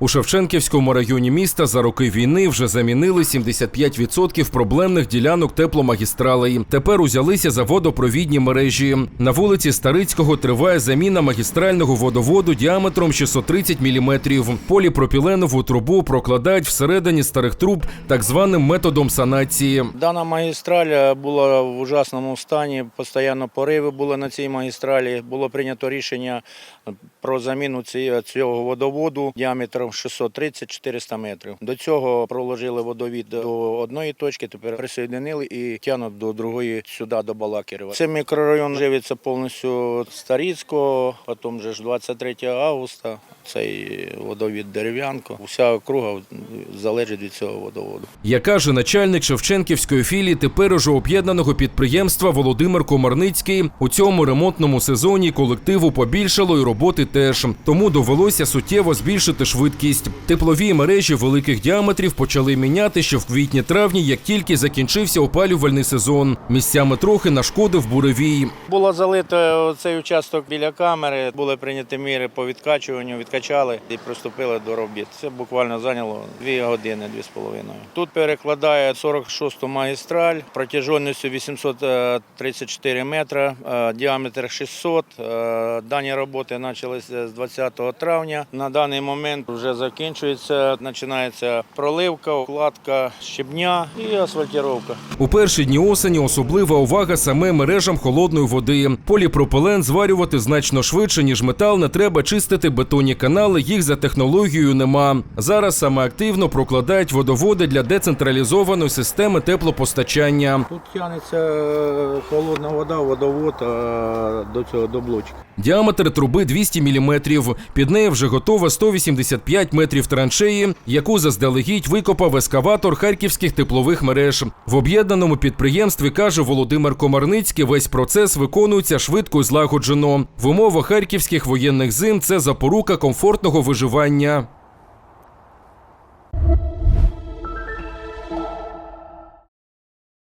У Шевченківському районі міста за роки війни вже замінили 75% проблемних ділянок тепломагістралей. Тепер узялися за водопровідні мережі. На вулиці Старицького триває заміна магістрального водоводу діаметром 630 мм. Поліпропіленову трубу прокладають всередині старих труб так званим методом санації. Дана магістраль була в ужасному стані. Постійно пориви були на цій магістралі. Було прийнято рішення про заміну цього водоводу діаметром 630-400 метрів. До цього проложили водовід до одної точки, тепер присоєдинили і тягнуть до другої сюди, до Балакірева. Цей мікрорайон живиться повністю Старіцького, потім же ж 23 августа. Цей водовід дерев'янко. Уся округа залежить від цього водоводу. Як каже начальник Шевченківської філії тепер уже об'єднаного підприємства Володимир Комарницький, у цьому ремонтному сезоні колективу побільшало і роботи теж. Тому довелося суттєво збільшити швидкість. Теплові мережі великих діаметрів почали міняти ще в квітні-травні, як тільки закінчився опалювальний сезон. Місцями трохи нашкодив буревій. Було залито цей участок біля камери, були прийняті міри по відкачуванню, відкачали і приступили до робіт. Це буквально зайняло 2 години, 2,5. Тут перекладає 46-ту магістраль протяжністю 834 метри, діаметр 600. Е, Дані роботи почалися з 20 травня. На даний момент вже закінчується, починається проливка, укладка щебня і асфальтировка. У перші дні осені особлива увага саме мережам холодної води. Поліпропилен зварювати значно швидше, ніж метал. Не треба чистити бетонні канали. Їх за технологією нема. Зараз саме активно прокладають водоводи для децентралізованої системи теплопостачання. Тут тягнеться е, холодна вода, водовод е, до цього до блочка. Діаметр труби 200 мм. Під нею вже готова 185 метрів траншеї, яку заздалегідь викопав ескаватор харківських теплових мереж. В об'єднаному підприємстві каже Володимир Комарницький. Весь процес виконується швидко і злагоджено. В умовах харківських воєнних зим це запорука комфортного виживання.